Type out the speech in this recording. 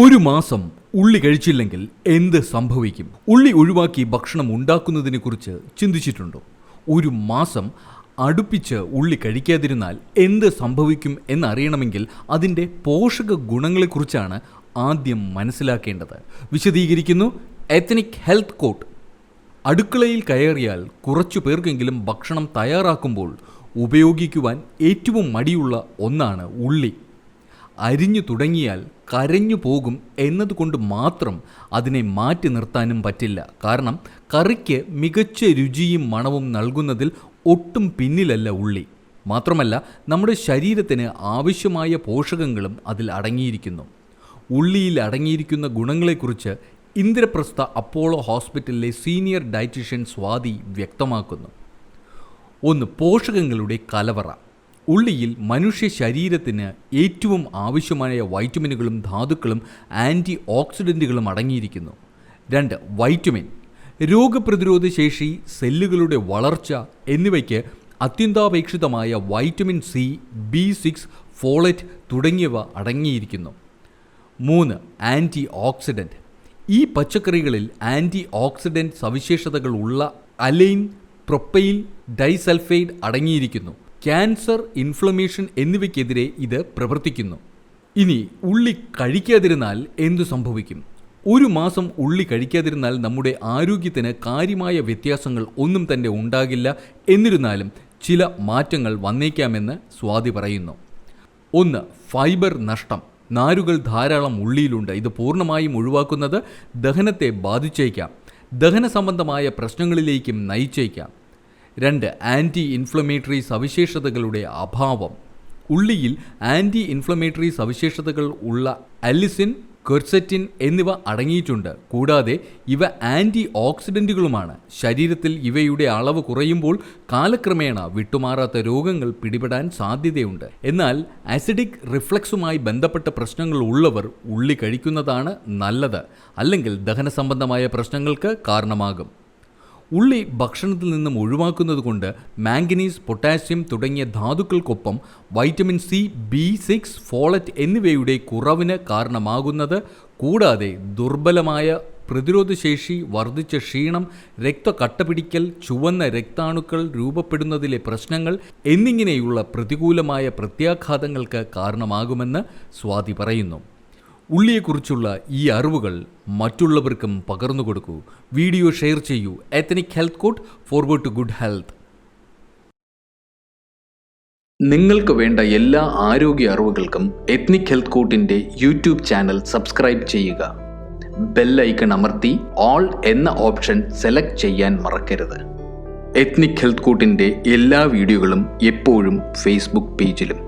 ഒരു മാസം ഉള്ളി കഴിച്ചില്ലെങ്കിൽ എന്ത് സംഭവിക്കും? ഉള്ളി ഒഴിവാക്കി ഭക്ഷണം ഉണ്ടാക്കുന്നതിനെ കുറിച്ച് ചിന്തിച്ചിട്ടുണ്ടോ? ഒരു മാസം അടുപ്പിച്ച് ഉള്ളി കഴിക്കാതിരുന്നാൽ എന്ത് സംഭവിക്കും എന്നറിയണമെങ്കിൽ അതിന്റെ പോഷക ഗുണങ്ങളെക്കുറിച്ചാണ് ആദ്യം മനസ്സിലാക്കേണ്ടത്. വിശദീകരിക്കുന്നു എത്തനിക് ഹെൽത്ത് കോട്ട് അടുക്കളയിൽ കയറിയാൽ കുറച്ചു പേർക്കെങ്കിലും ഭക്ഷണം തയ്യാറാക്കുമ്പോൾ ഉപയോഗിക്കുവാൻ ഏറ്റവും മടിയുള്ള ഒന്നാണ് ഉള്ളി. അരിഞ്ഞു തുടങ്ങിയാൽ കരഞ്ഞു പോകും എന്നതുകൊണ്ട് മാത്രം അതിനെ മാറ്റി നിർത്താനും പറ്റില്ല. കാരണം കറിക്ക് മികച്ച രുചിയും മണവും നൽകുന്നതിൽ ഒട്ടും പിന്നിലല്ല ഉള്ളി. മാത്രമല്ല നമ്മുടെ ശരീരത്തിന് ആവശ്യമായ പോഷകങ്ങളും അതിൽ അടങ്ങിയിരിക്കുന്നു. ഉള്ളിയിൽ അടങ്ങിയിരിക്കുന്ന ഗുണങ്ങളെക്കുറിച്ച് ഇന്ദ്രപ്രസ്ഥ അപ്പോളോ ഹോസ്പിറ്റലിലെ സീനിയർ ഡയറ്റീഷ്യൻ സ്വാതി വ്യക്തമാക്കുന്നു. ഒന്ന് പോഷകങ്ങളുടെ കലവറ. ഉള്ളിയിൽ മനുഷ്യ ശരീരത്തിന് ഏറ്റവും ആവശ്യമായ വൈറ്റമിനുകളും ധാതുക്കളും ആന്റി ഓക്സിഡന്റുകളും അടങ്ങിയിരിക്കുന്നു. രണ്ട് വൈറ്റമിൻ. രോഗപ്രതിരോധ ശേഷി സെല്ലുകളുടെ വളർച്ച എന്നിവയ്ക്ക് അത്യന്താപേക്ഷിതമായ vitamin C B six folate തുടങ്ങിയവ അടങ്ങിയിരിക്കുന്നു. മൂന്ന് ആന്റി ഓക്സിഡന്റ് ഈ പച്ചക്കറികളിൽ ആന്റി ഓക്സിഡന്റ് സവിശേഷതകൾ ഉള്ള അലൈൻ പ്രൊപ്പൈൽ ഡൈസൾഫൈഡ് അടങ്ങിയിരിക്കുന്നു. ക്യാൻസർ ഇൻഫ്ലമേഷൻ എന്നിവയ്ക്കെതിരെ ഇത് പ്രവർത്തിക്കുന്നു. ഇനി ഉള്ളി കഴിക്കാതിരുന്നാൽ എന്തു സംഭവിക്കും? ഒരു മാസം ഉള്ളി കഴിക്കാതിരുന്നാൽ നമ്മുടെ ആരോഗ്യത്തിന് കാര്യമായ വ്യത്യാസങ്ങൾ ഒന്നും തന്നെ ഉണ്ടാകില്ല എന്നിരുന്നാലും ചില മാറ്റങ്ങൾ വന്നേക്കാമെന്ന് സ്വാതി പറയുന്നു. ഒന്ന് ഫൈബർ നഷ്ടം. നാരുകൾ ധാരാളം ഉള്ളിയിലുണ്ട്. ഇത് പൂർണമായും ഒഴിവാക്കുന്നത് ദഹനത്തെ ബാധിച്ചേക്കാം. ദഹന സംബന്ധമായ പ്രശ്നങ്ങളിലേക്കും നയിച്ചേക്കാം. രണ്ട് ആന്റി ഇൻഫ്ലമേറ്ററി സവിശേഷതകളുടെ അഭാവം. ഉള്ളിയിൽ ആന്റി ഇൻഫ്ലമേറ്ററി സവിശേഷതകൾ ഉള്ള അലിസിൻ കൊർസെറ്റിൻ എന്നിവ അടങ്ങിയിട്ടുണ്ട്. കൂടാതെ ഇവ ആന്റി ഓക്സിഡന്റുകളുമാണ് ശരീരത്തിൽ ഇവയുടെ അളവ് കുറയുമ്പോൾ കാലക്രമേണ വിട്ടുമാറാത്ത രോഗങ്ങൾ പിടിപെടാൻ സാധ്യതയുണ്ട്. എന്നാൽ ആസിഡിക് റിഫ്ലക്സുമായി ബന്ധപ്പെട്ട പ്രശ്നങ്ങൾ ഉള്ളവർ ഉള്ളി കഴിക്കുന്നതാണ് നല്ലത്. അല്ലെങ്കിൽ ദഹന സംബന്ധമായ പ്രശ്നങ്ങൾക്ക് കാരണമാകും. ഉള്ളി ഭക്ഷണത്തിൽ നിന്നും ഒഴിവാക്കുന്നത് കൊണ്ട് മാംഗനീസ് പൊട്ടാസ്യം തുടങ്ങിയ ധാതുക്കൾക്കൊപ്പം vitamin C B six folate എന്നിവയുടെ കുറവിന് കാരണമാകുന്നത് കൂടാതെ ദുർബലമായ പ്രതിരോധശേഷി വർദ്ധിച്ച ക്ഷീണം രക്തക്കട്ടപിടിക്കൽ ചുവന്ന രക്താണുക്കൾ രൂപപ്പെടുന്നതിലെ പ്രശ്നങ്ങൾ എന്നിങ്ങനെയുള്ള പ്രതികൂലമായ പ്രത്യാഘാതങ്ങൾക്ക് കാരണമാകുമെന്ന് സ്വാതി പറയുന്നു. ഉള്ളിയെക്കുറിച്ചുള്ള ഈ അറിവുകൾ മറ്റുള്ളവർക്കും പകർന്നു കൊടുക്കൂ. വീഡിയോ ഷെയർ ചെയ്യൂ. Ethnic health court forward to good health നിങ്ങൾക്ക് വേണ്ട എല്ലാ ആരോഗ്യ അറിവുകൾക്കും എത്നിക് ഹെൽത്ത് കോട്ടിന്റെ യൂട്യൂബ് ചാനൽ സബ്സ്ക്രൈബ് ചെയ്യുക. ബെല്ലൈക്കൺ അമർത്തി ഓൾ എന്ന ഓപ്ഷൻ സെലക്ട് ചെയ്യാൻ മറക്കരുത്. എത്നിക് ഹെൽത്ത് കോട്ടിന്റെ എല്ലാ വീഡിയോകളും എപ്പോഴും ഫേസ്ബുക്ക് പേജിലും